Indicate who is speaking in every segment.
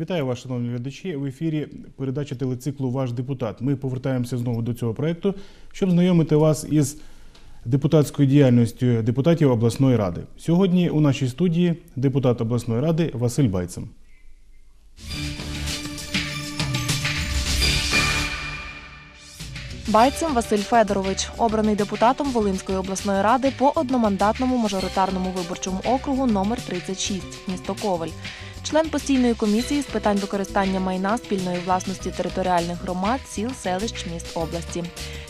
Speaker 1: Вітаю вас, шановні глядачі. В ефірі передача телециклу Ваш депутат. Ми повертаємося знову до цього проекту, щоб знайомити вас із депутатською діяльністю депутатів обласної ради. Сьогодні у нашій студії депутат обласної ради Василь Байцем.
Speaker 2: Байцем Василь Федорович, обраний депутатом Волинської обласної ради по одномандатному мажоритарному виборчому округу номер 36 місто Коваль. Член постійної комісії з питань використання майна спільної власності територіальних громад, сіл, селищ, міст області.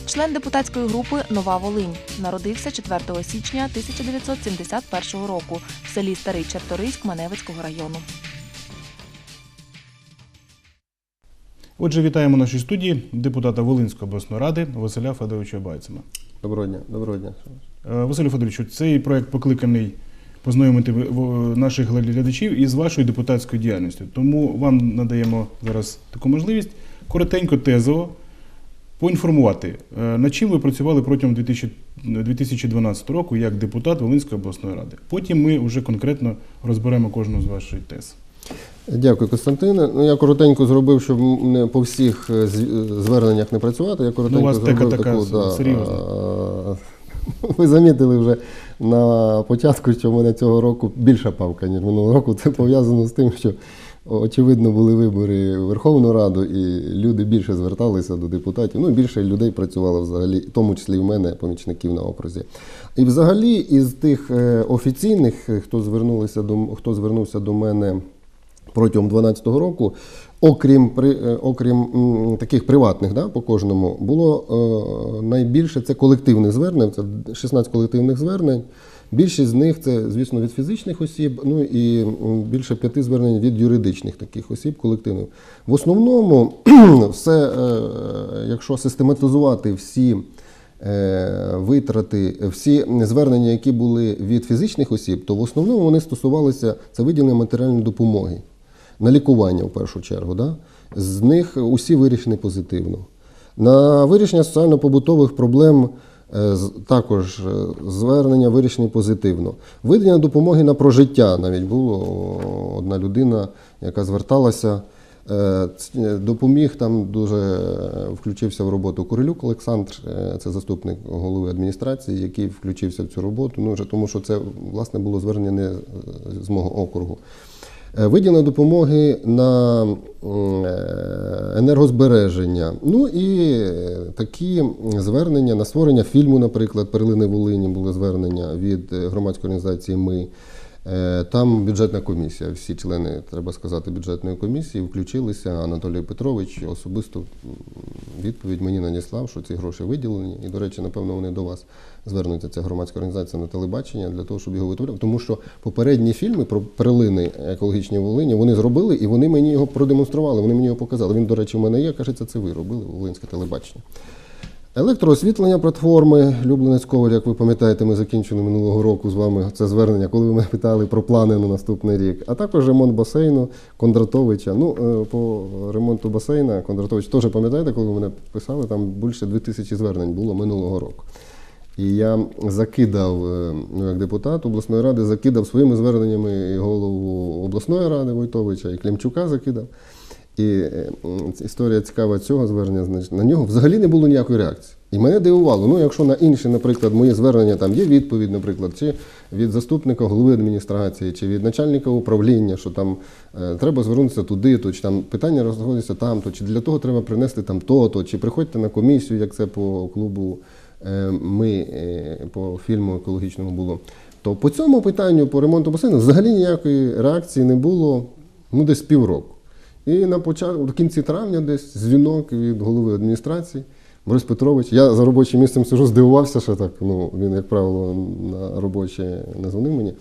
Speaker 2: Член депутатської групи Нова Волинь. Народився 4 січня 1971 року в селі Старий Черторийськ Маневицького району.
Speaker 1: Отже, вітаємо в нашій студії депутата Волинської обласної ради Василя Федоровича Байцема.
Speaker 3: Доброго дня, доброго дня.
Speaker 1: Е, Василю Федоровичу, цей проект покликаний познайомити наших глядачів із вашою депутатською діяльністю. Тому вам надаємо зараз таку можливість коротенько тезово поінформувати, е, над чим ви працювали протягом 2012 року як депутат Волинської обласної ради. Потім ми вже конкретно розберемо кожну з ваших тез.
Speaker 3: Дякую, Костянтине. Ну я коротенько зробив, щоб не по всіх е, е, зверненнях не працювати. Я коротенько
Speaker 1: Ну, у вас
Speaker 3: зробив
Speaker 1: така
Speaker 3: таку,
Speaker 1: серйозна.
Speaker 3: а, Ви замітили вже на початку, що в мене цього року більша павка, ніж минулого року. Це пов'язано з тим, що очевидно були вибори в Верховну Раду, і люди більше зверталися до депутатів. Ну, більше людей працювало взагалі, в тому числі в мене, помічників на окрузі. І взагалі із тих е, офіційних, е, хто звернулися до хто звернувся до мене протягом 2012 року, окрім, при, е, окрім таких приватних, да, по кожному, було е, найбільше це колективних звернень, це 16 колективних звернень. Більшість з них це, звісно, від фізичних осіб, ну і більше п'яти звернень від юридичних таких осіб, колективних. В основному, все, е, якщо систематизувати всі витрати, всі звернення, які були від фізичних осіб, то в основному вони стосувалися це виділення матеріальної допомоги на лікування в першу чергу. Да? З них усі вирішені позитивно. На вирішення соціально-побутових проблем е, також е, звернення вирішені позитивно. Виділення допомоги на прожиття навіть було одна людина, яка зверталася. Е, Допоміг там дуже включився в роботу Курилюк Олександр, це заступник голови адміністрації, який включився в цю роботу. Ну вже тому, що це власне було звернення не з мого округу. Е, Виділення допомоги на е, енергозбереження. Ну і е, такі звернення на створення фільму, наприклад, Перлини Волині були звернення від громадської організації Ми. Е, Там бюджетна комісія. Всі члени, треба сказати, бюджетної комісії включилися. Анатолій Петрович особисто відповідь мені надіслав, що ці гроші виділені. І, до речі, напевно, вони до вас звернуться. Ця громадська організація на телебачення для того, щоб його виготовляти. Тому що попередні фільми про перлини екологічні Волині вони зробили і вони мені його продемонстрували. Вони мені його показали. Він, до речі, в мене є. Кажеться, це ви робили Волинське телебачення. Електроосвітлення платформи Люблинець Коваль, як ви пам'ятаєте, ми закінчили минулого року з вами це звернення, коли ви мене питали про плани на наступний рік. А також ремонт басейну Кондратовича. Ну, е, по ремонту басейна Кондратович теж пам'ятаєте, коли ви мене писали, там більше 2000 звернень було минулого року. І я закидав, е, ну, як депутат обласної ради, закидав своїми зверненнями і голову обласної ради Войтовича, і Клімчука закидав. І історія цікава цього звернення, значить, на нього взагалі не було ніякої реакції. І мене дивувало. Ну, якщо на інші, наприклад, мої звернення там є відповідь, наприклад, чи від заступника голови адміністрації, чи від начальника управління, що там е, треба звернутися туди, то чи там питання розходяться там, то чи для того треба принести там то-то, чи приходьте на комісію, як це по клубу е, ми е, по фільму екологічному було. То по цьому питанню по ремонту басейну взагалі ніякої реакції не було ну, десь півроку. І на початку, в кінці травня десь дзвінок від голови адміністрації Борис Петрович. Я за робочим місцем сижу, здивувався, що так. Ну, він, як правило, на робоче не дзвонив мені.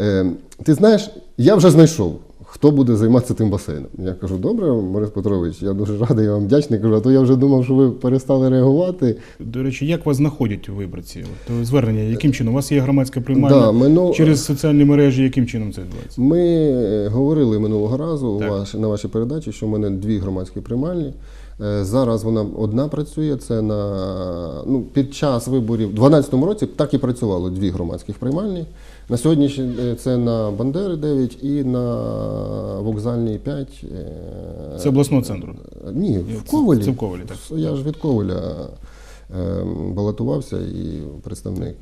Speaker 3: Е, ти знаєш, я вже знайшов, хто буде займатися тим басейном. Я кажу, добре, Борис Петрович, я дуже радий, я вам вдячний. Кажу, а то я вже думав, що ви перестали реагувати.
Speaker 1: До речі, як вас знаходять виборці? От, е, звернення, яким чином? У вас є громадська приймальня
Speaker 3: Да, минул-
Speaker 1: через соціальні мережі, яким чином це відбувається?
Speaker 3: Ми е, говорили минулого разу у ваш, на вашій передачі, що в мене дві громадські приймальні. Е, Зараз вона одна працює. Це на ну, під час виборів у 2012 році так і працювало дві громадських приймальні. На сьогоднішній е, це на Бандери 9 і на вокзальній 5. е,
Speaker 1: Це обласного центру.
Speaker 3: Ні,
Speaker 1: Це-
Speaker 3: в Ковалі.
Speaker 1: це в Ковалі, так.
Speaker 3: Я ж від Коваля е, балотувався і представник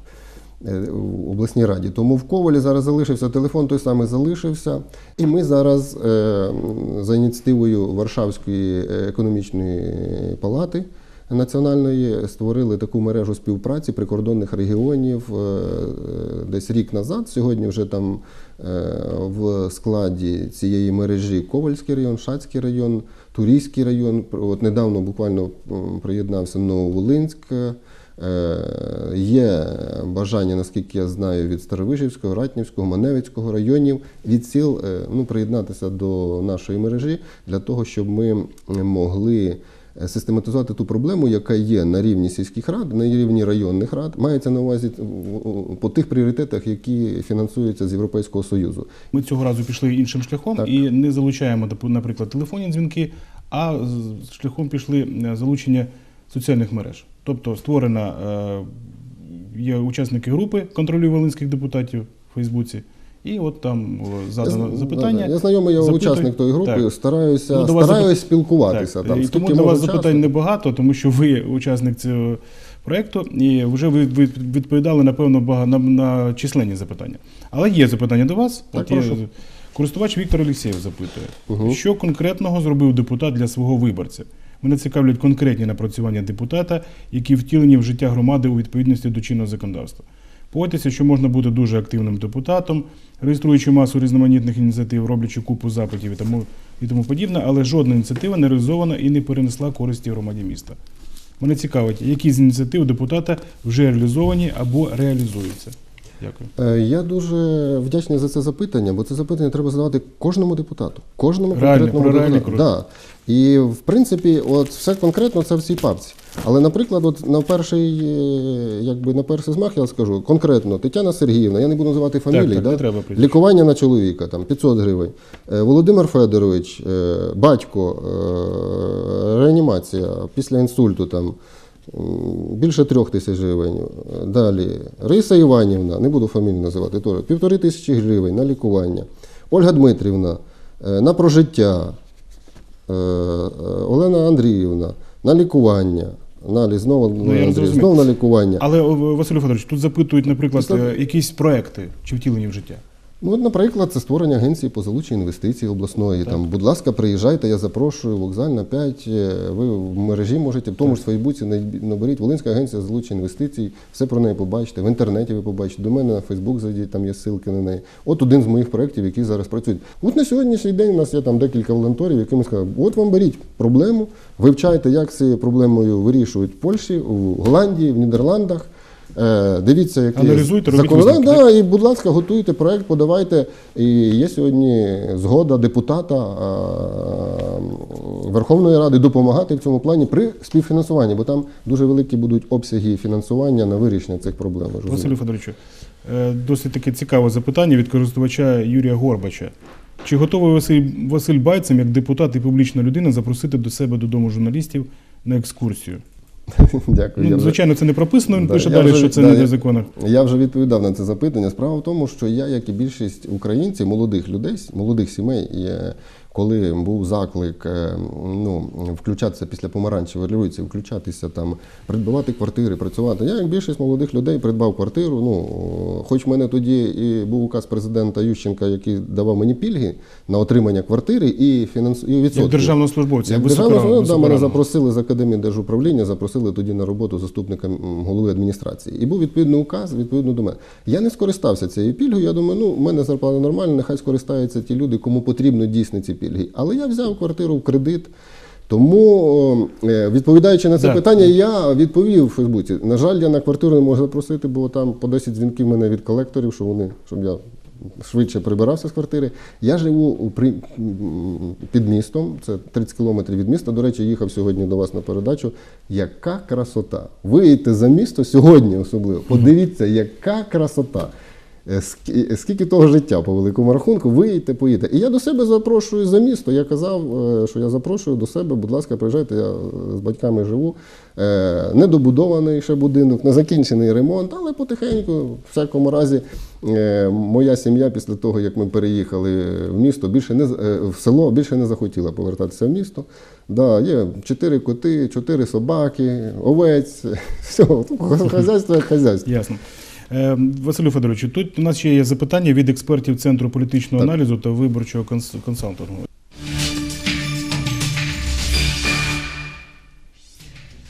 Speaker 3: е, у обласній раді. Тому в Ковалі зараз залишився телефон, той самий залишився. І ми зараз е, за ініціативою Варшавської е, економічної палати. Національної створили таку мережу співпраці прикордонних регіонів е, десь рік назад. Сьогодні вже там е, в складі цієї мережі Ковальський район, Шацький район, Турійський район. От недавно буквально приєднався Нововолинськ. Е, Є бажання, наскільки я знаю, від Старовижівського, Ратнівського, Маневицького районів від сіл ну, приєднатися до нашої мережі для того, щоб ми могли систематизувати ту проблему, яка є на рівні сільських рад, на рівні районних рад, мається на увазі по тих пріоритетах, які фінансуються з Європейського Союзу.
Speaker 1: Ми цього разу пішли іншим шляхом
Speaker 3: Так.
Speaker 1: і не залучаємо, наприклад, телефонні дзвінки, а шляхом пішли е, залучення соціальних мереж. Тобто створена е, є учасники групи контролю волинських депутатів в Фейсбуці, і от там задано
Speaker 3: Я
Speaker 1: запитання.
Speaker 3: Я знайомий я учасник тої групи,
Speaker 1: Так.
Speaker 3: стараюся,
Speaker 1: Ну,
Speaker 3: стараюсь
Speaker 1: запит-
Speaker 3: спілкуватися.
Speaker 1: Так,
Speaker 3: Там,
Speaker 1: і тому до вас
Speaker 3: можу
Speaker 1: запитань
Speaker 3: часу.
Speaker 1: небагато, тому що ви учасник цього проєкту, і вже ви відповідали, напевно, бага- на, на численні запитання. Але є запитання до вас.
Speaker 3: Так,
Speaker 1: От є, користувач Віктор Олексєєв запитує,
Speaker 3: Мгм.
Speaker 1: що конкретного зробив депутат для свого виборця? Мене цікавлять конкретні напрацювання депутата, які втілені в життя громади у відповідності до чинного законодавства. Погодьтеся, що можна бути дуже активним депутатом, реєструючи масу різноманітних ініціатив, роблячи купу запитів і тому, і тому подібне, але жодна ініціатива не реалізована і не перенесла користі громаді міста. Мене цікавить, які з ініціатив депутата вже реалізовані або реалізуються. Дякую.
Speaker 3: Е, Я дуже вдячний за це запитання, бо це запитання треба задавати кожному депутату, кожному
Speaker 1: Реально,
Speaker 3: конкретному депутату. Да. І в принципі, от все конкретно це в цій папці. Але, наприклад, от на перший, е, якби на перший змах я скажу конкретно Тетяна Сергіївна, я не буду називати фамілії,
Speaker 1: так,
Speaker 3: да?
Speaker 1: треба
Speaker 3: лікування на чоловіка там 500 гривень. Е, Володимир Федорович, батько, реанімація після інсульту там. Більше трьох тисяч гривень. Далі Риса Іванівна, не буду фамілію називати, теж півтори тисячі гривень на лікування. Ольга Дмитрівна е, на прожиття. Е, е, Олена Андріївна на лікування. Налі знову,
Speaker 1: Ну,
Speaker 3: знову на лікування.
Speaker 1: Але Василю Федорович, тут запитують, наприклад,
Speaker 3: Після-
Speaker 1: е, якісь проекти чи втілені в життя.
Speaker 3: Ну, от, наприклад, це створення агенції по залученню інвестицій обласної. Там, будь ласка, приїжджайте, я запрошую, вокзальна 5. е, Ви в мережі можете, в тому ж Фейсбуці наберіть Волинська агенція залучення інвестицій, все про неї побачите. В інтернеті ви побачите. До мене на Фейсбук зайдіть, там є ссылки на неї. От один з моїх проєктів, які зараз працюють. От на сьогоднішній день у нас є там декілька волонтерів, яким сказали, от вам беріть проблему, вивчайте, як з цією проблемою вирішують в Польщі, в Голландії, в Нідерландах. Е, Дивіться, які
Speaker 1: Аналізуйте, робіть
Speaker 3: законодавства. Да, і, будь ласка, готуйте проект, подавайте. І є сьогодні згода депутата Верховної Ради допомагати в цьому плані при співфінансуванні, бо там дуже великі будуть обсяги фінансування на вирішення цих проблем.
Speaker 1: Василю. Федоровичу, е, досить таке цікаве запитання від користувача Юрія Горбача. Чи готовий Василь, Василь Байцем, як депутат і публічна людина, запросити до себе додому журналістів на екскурсію?
Speaker 3: Дякую. я
Speaker 1: Ну,
Speaker 3: вже-
Speaker 1: звичайно, це не прописано, він
Speaker 3: Да,
Speaker 1: пише далі,
Speaker 3: вже-
Speaker 1: що це
Speaker 3: да,
Speaker 1: не
Speaker 3: я-
Speaker 1: законах.
Speaker 3: Я вже відповідав на це запитання. Справа в тому, що я, як і більшість українців, молодих людей, молодих сімей, є, коли був заклик е, ну, включатися після помаранчевої революції, включатися там, придбавати квартири, працювати. Я, як більшість молодих людей, придбав квартиру. Ну, хоч в мене тоді і був указ президента Ющенка, який давав мені пільги на отримання квартири і фінансу і відсотки.
Speaker 1: Як державного службовця,
Speaker 3: Як державного службовця, да, мене запросили з академії держуправління, запросили тоді на роботу заступника голови адміністрації. І був відповідний указ, відповідно до мене. Я не скористався цією пільгою. Я думаю, ну в мене зарплата нормальна, нехай скористаються ті люди, кому потрібно дійсно ці пільги. Але я взяв квартиру в кредит. Тому, е, відповідаючи на це
Speaker 1: Да.
Speaker 3: питання, я відповів у Фейсбуці. На жаль, я на квартиру не можу запросити, бо там по 10 дзвінків мене від колекторів, що вони, щоб я швидше прибирався з квартири. Я живу у при... під містом, це 30 кілометрів від міста. До речі, їхав сьогодні до вас на передачу. Яка красота! Виїдьте за місто сьогодні особливо. Подивіться, яка красота. Е, скі- Скільки того життя по великому рахунку, виїдьте, поїдете. І я до себе запрошую за місто. Я казав, е, що я запрошую до себе, будь ласка, приїжджайте, я е, з батьками живу. Е, Недобудований ще будинок, не закінчений ремонт, але потихеньку, в всякому разі, е, моя сім'я після того, як ми переїхали в місто, більше не е, в село, більше не захотіла повертатися в місто. Да, є чотири коти, чотири собаки, овець, все, хазяйство як хазяйство.
Speaker 1: Ясно. Е, Василю Федоровичу, тут у нас ще є запитання від експертів Центру політичного
Speaker 3: Так.
Speaker 1: аналізу та виборчого конс- консалтингу.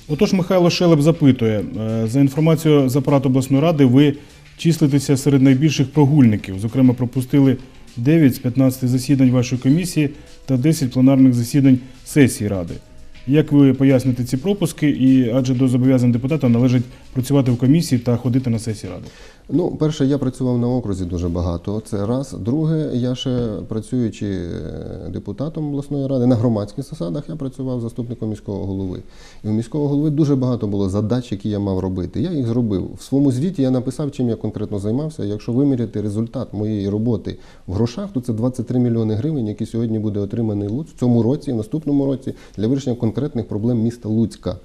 Speaker 1: Отож, Михайло Шелеп запитує: е, за інформацією з апарату обласної ради, ви числитеся серед найбільших прогульників. Зокрема, пропустили 9 з 15 засідань вашої комісії та 10 пленарних засідань сесії ради. Як ви поясните ці пропуски? І адже до зобов'язань депутата належить працювати в комісії та ходити на сесії ради.
Speaker 3: Ну, перше, я працював на окрузі дуже багато. Це раз. Друге, я ще працюючи е, депутатом обласної ради на громадських засадах, я працював заступником міського голови. І у міського голови дуже багато було задач, які я мав робити. Я їх зробив. В своєму звіті я написав, чим я конкретно займався. Якщо виміряти результат моєї роботи в грошах, то це 23 мільйони гривень, які сьогодні буде отриманий Луцьк в цьому році, і в наступному році для вирішення конкретних проблем міста Луцька.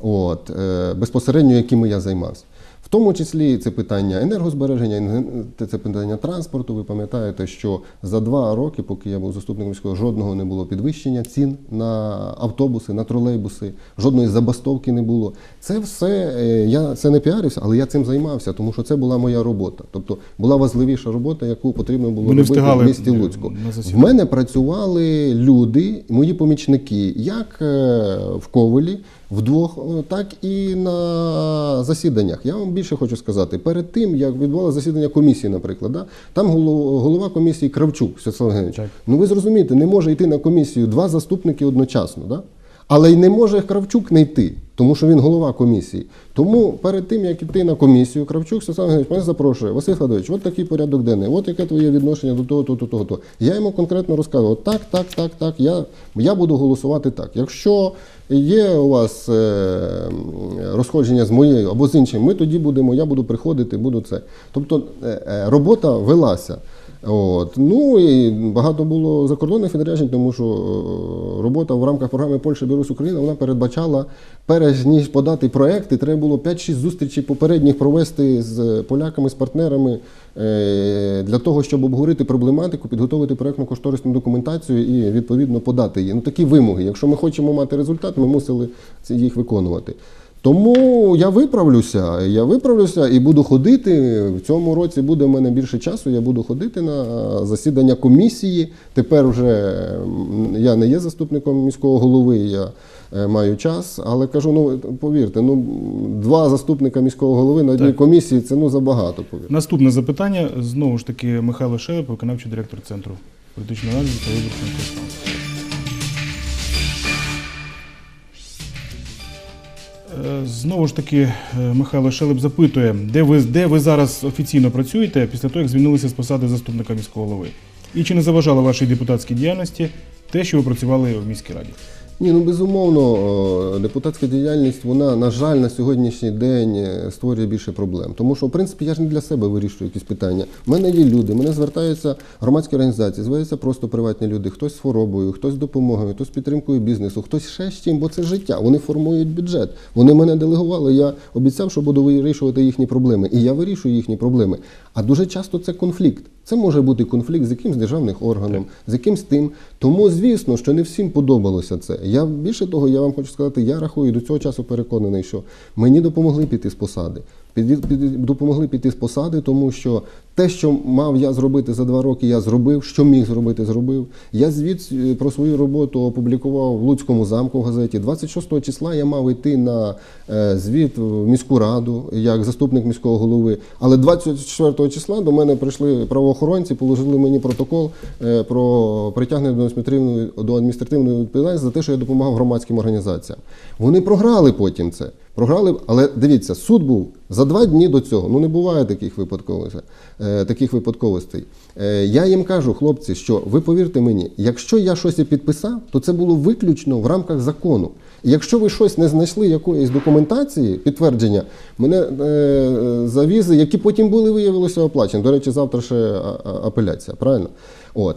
Speaker 3: От, е, безпосередньо якими я займався. В тому числі це питання енергозбереження, це питання транспорту. Ви пам'ятаєте, що за два роки, поки я був заступником міського, жодного не було підвищення цін на автобуси, на тролейбуси, жодної забастовки не було. Це все е, я це не піарився, але я цим займався, тому що це була моя робота. Тобто була важливіша робота, яку потрібно було
Speaker 1: Ви
Speaker 3: робити в місті Луцьку. В мене працювали люди, мої помічники, як е, в Ковелі, вдвох, е, так і на засіданнях. Я вам більше хочу сказати. Перед тим, як відбувалося засідання комісії, наприклад, да, там голова, голова комісії Кравчук Святослав Євгенович.
Speaker 1: Так.
Speaker 3: Ну ви зрозумієте, не може йти на комісію два заступники одночасно. Да? Але й не може Кравчук не йти, тому що він голова комісії. Тому перед тим, як йти на комісію, Кравчук Святослав Євгенович мене запрошує, Василь Федорович, от такий порядок денний, от яке твоє відношення до того, того, того, того, того. Я йому конкретно розказував, так, так, так, так, я, я буду голосувати так. Якщо є у вас е, розходження з моєю або з іншим, ми тоді будемо, я буду приходити, буду це. Тобто е, е, робота велася. От. Ну і багато було закордонних відряджень, тому що е, робота в рамках програми Польща, Білорусь, Україна вона передбачала, перш ніж подати проекти, треба було 5-6 зустрічей попередніх провести з поляками, з партнерами е, для того, щоб обговорити проблематику, підготовити проектну кошторисну документацію і відповідно подати її. Ну такі вимоги. Якщо ми хочемо мати результат, ми мусили їх виконувати. Тому я виправлюся, я виправлюся і буду ходити. В цьому році буде в мене більше часу. Я буду ходити на засідання комісії. Тепер вже я не є заступником міського голови, я е, маю час. Але кажу, ну повірте, ну два заступника міського голови на одній
Speaker 1: Так.
Speaker 3: комісії це ну забагато. Повірте.
Speaker 1: Наступне запитання знову ж таки Михайло Шелеп, виконавчий директор центру політичного аналізу та виборчого консалтингу. Знову ж таки, е, Михайло Шелеп запитує, де ви, де ви зараз офіційно працюєте після того, як звільнилися з посади заступника міського голови? І чи не заважало вашій депутатській діяльності те, що ви працювали в міській раді?
Speaker 3: Ні, ну безумовно, е, депутатська діяльність, вона, на жаль, на сьогоднішній день е, створює більше проблем. Тому що, в принципі, я ж не для себе вирішую якісь питання. У мене є люди, мене звертаються громадські організації, звертаються просто приватні люди, хтось з хворобою, хтось з допомогою, хтось з підтримкою бізнесу, хтось ще з чим, бо це життя. Вони формують бюджет. Вони мене делегували. Я обіцяв, що буду вирішувати їхні проблеми. І я вирішую їхні проблеми. А дуже часто це конфлікт. Це може бути конфлікт з якимсь державним органом, з якимсь тим. Тому, звісно, що не всім подобалося це. Я більше того, я вам хочу сказати, я рахую до цього часу переконаний, що мені допомогли піти з посади. Під, під, допомогли піти з посади, тому що те, що мав я зробити за два роки, я зробив, що міг зробити, зробив. Я звіт е, про свою роботу опублікував в Луцькому замку в газеті. 26 числа я мав йти на е, звіт в міську раду як заступник міського голови. Але 24 числа до мене прийшли правоохоронці, положили мені протокол е, про притягнення до адміністративної, до адміністративної відповідальності за те, що я допомагав громадським організаціям. Вони програли потім це. Програли, але дивіться, суд був за два дні до цього. Ну не буває таких випадковостей. Таких випадковостей. Е, я їм кажу, хлопці, що ви повірте мені, якщо я щось підписав, то це було виключно в рамках закону. Якщо ви щось не знайшли якоїсь документації, підтвердження, мене е, завізи, які потім були виявилися оплачені. До речі, завтра ще апеляція, правильно? От.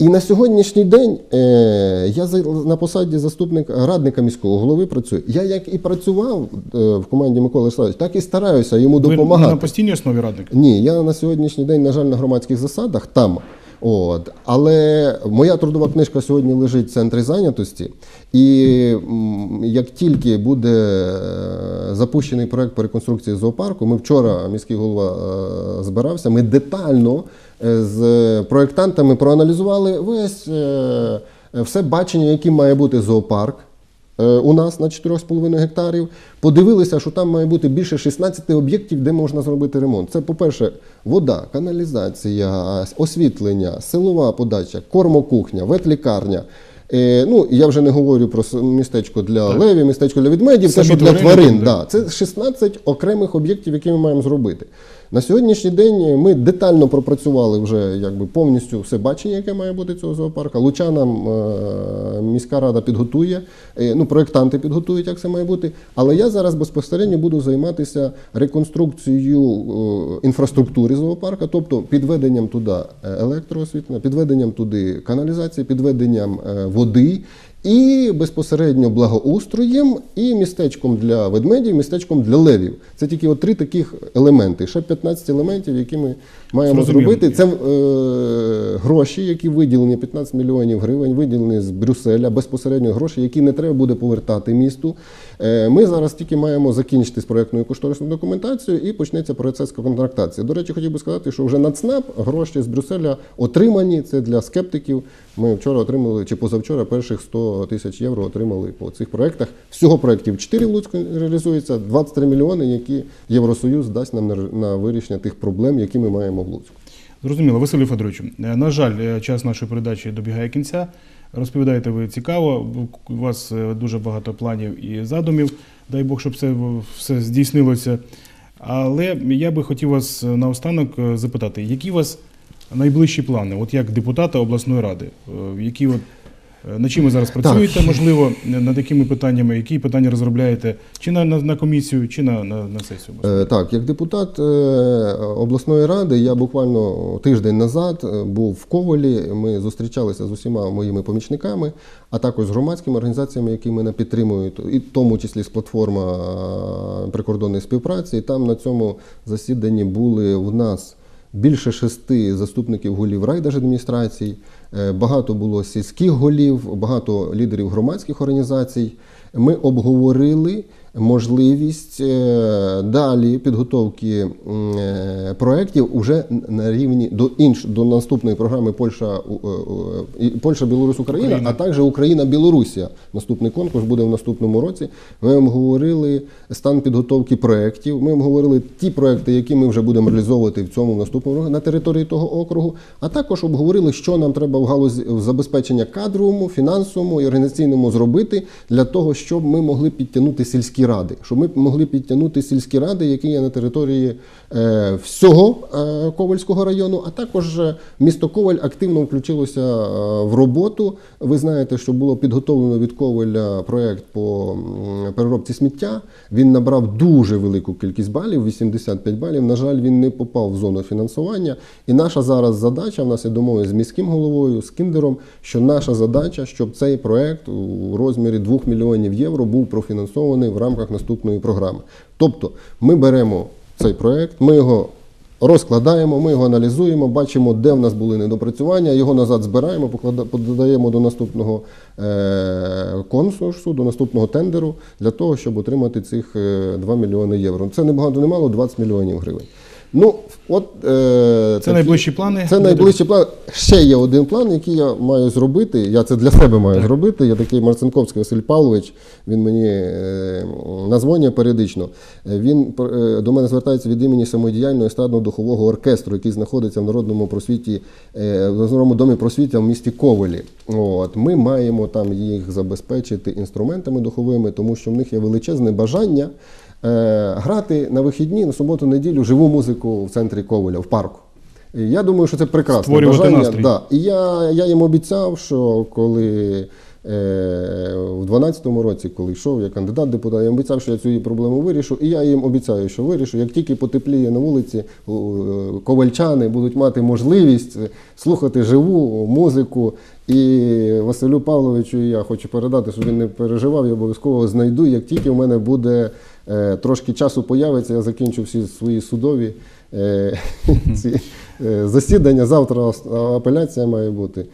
Speaker 3: І на сьогоднішній день е, я на посаді заступника радника міського голови працюю. Я як і працював е, в команді Миколи Славовича, так і стараюся йому
Speaker 1: Ви
Speaker 3: допомагати.
Speaker 1: на постійній основі радник?
Speaker 3: Ні, я на сьогоднішній день, на жаль, на громадських засадах там. От. Але моя трудова книжка сьогодні лежить в центрі зайнятості. І як тільки буде е, запущений проект по реконструкції зоопарку, ми вчора міський голова збирався, ми детально з проєктантами проаналізували весь е, все бачення, яким має бути зоопарк е, у нас на 4,5 гектарів. Подивилися, що там має бути більше 16 об'єктів, де можна зробити ремонт. Це, по-перше, вода, каналізація, освітлення, силова подача, кормокухня, ветлікарня. Е, ну, я вже не говорю про містечко для левів, містечко для ведмедів, це
Speaker 1: Самі
Speaker 3: що для тварин.
Speaker 1: Да.
Speaker 3: Це 16 окремих об'єктів, які ми маємо зробити. На сьогоднішній день ми детально пропрацювали вже якби повністю все бачення, яке має бути цього зоопарка. Лучанам е, міська рада підготує, е, ну проєктанти підготують, як це має бути. Але я зараз безпосередньо буду займатися реконструкцією е, інфраструктури зоопарка, тобто підведенням туди електроосвітлення, підведенням туди каналізації, підведенням води. І безпосередньо благоустроєм, і містечком для ведмедів, містечком для левів. Це тільки от три таких елементи. Ще 15 елементів, які ми маємо
Speaker 1: Зрозуміло.
Speaker 3: зробити. Це е, гроші, які виділені 15 мільйонів гривень, виділені з Брюсселя, безпосередньо гроші, які не треба буде повертати місту. Е, ми зараз тільки маємо закінчити з проєктною кошторисною документацією і почнеться процес контрактації. До речі, хотів би сказати, що вже на ЦНАП гроші з Брюсселя отримані. Це для скептиків. Ми вчора отримали чи позавчора перших 100 тисяч євро отримали по цих проєктах. Всього проєктів 4 в Луцьку реалізується, 23 мільйони, які Євросоюз дасть нам на, вирішення тих проблем, які ми маємо в Луцьку.
Speaker 1: Зрозуміло, Василю Федоровичу. е, На жаль, е, час нашої передачі добігає кінця. Розповідаєте ви цікаво. У вас е, дуже багато планів і задумів. Дай Бог, щоб це все здійснилося. Але я би хотів вас наостанок запитати, які у вас найближчі плани, от як депутата обласної ради? Які от е, над чим ви зараз працюєте, можливо, над якими питаннями, які питання розробляєте чи на, на, на комісію, чи на, на, на сесію?
Speaker 3: Е, Так, як депутат е, обласної ради, я буквально тиждень назад е, був в Ковалі. Ми зустрічалися з усіма моїми помічниками, а також з громадськими організаціями, які мене підтримують, і в тому числі з платформа е, прикордонної співпраці. І там на цьому засіданні були в нас. Більше шести заступників голів райдержадміністрацій, е, багато було сільських голів, багато лідерів громадських організацій. Ми обговорили можливість е, далі підготовки е, проєктів уже на рівні до інш до наступної програми Польща е, Польща, Білорусь, Україна,
Speaker 1: Україна.
Speaker 3: а також Україна, Білорусія. Наступний конкурс буде в наступному році. Ми обговорили стан підготовки проєктів. Ми обговорили ті проекти, які ми вже будемо реалізовувати в цьому в наступному році на території того округу. А також обговорили, що нам треба в галузі в забезпечення кадровому, фінансовому і організаційному зробити для того, щоб ми могли підтягнути сільські ради, щоб ми могли підтягнути сільські ради, які є на території е, всього е, Ковальського району, а також е, місто Коваль активно включилося в роботу. Ви знаєте, що було підготовлено від Коваля проект по переробці сміття. Він набрав дуже велику кількість балів, 85 балів. На жаль, він не попав в зону фінансування. І наша зараз задача, в нас є домови з міським головою, з кіндером, що наша задача, щоб цей проект у розмірі 2 мільйонів євро був профінансований в рамках наступної програми. Тобто ми беремо цей проект, ми його розкладаємо, ми його аналізуємо, бачимо, де в нас були недопрацювання, його назад збираємо, подаємо до наступного е- конкурсу, до наступного тендеру для того, щоб отримати цих е, 2 мільйони євро. Це не багато, не мало, 20 мільйонів гривень. Ну, от, е,
Speaker 1: Це найближчі плани?
Speaker 3: Це найближчі плани. Ще є один план, який я маю зробити. Я це для себе маю зробити. Я такий Марцинковський Василь Павлович. Він мені е, назвонює періодично. Е, Він е, до мене звертається від імені самодіяльного естрадно-духового оркестру, який знаходиться в народному просвіті, е, в Народному домі просвіття в місті Ковелі. От ми маємо там їх забезпечити інструментами духовими, тому що в них є величезне бажання. Е, Грати на вихідні, на суботу, неділю живу музику в центрі Коваля, в парку. І я думаю, що це прекрасне
Speaker 1: Створювати
Speaker 3: бажання.
Speaker 1: настрій.
Speaker 3: Да. І я, я їм обіцяв, що коли У 2012 році, коли йшов, я кандидат депутат, я обіцяв, що я цю проблему вирішу, і я їм обіцяю, що вирішу. Як тільки потепліє на вулиці, е, ковальчани будуть мати можливість е, слухати живу музику. І Василю Павловичу і я хочу передати, щоб він не переживав, я обов'язково знайду. Як тільки в мене буде е, трошки часу появиться, я закінчу всі свої судові е, ці, е, засідання. Завтра апеляція має бути.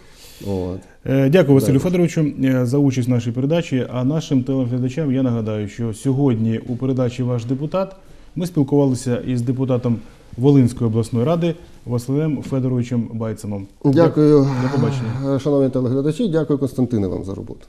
Speaker 3: От.
Speaker 1: Е, Дякую, Василю. Федоровичу, е, за участь в нашій передачі. А нашим телеглядачам я нагадаю, що сьогодні у передачі Ваш депутат ми спілкувалися із депутатом Волинської обласної ради Василем Федоровичем Байцемом.
Speaker 3: Дякую,
Speaker 1: До побачення.
Speaker 3: шановні телеглядачі. Дякую, Константине, вам за роботу.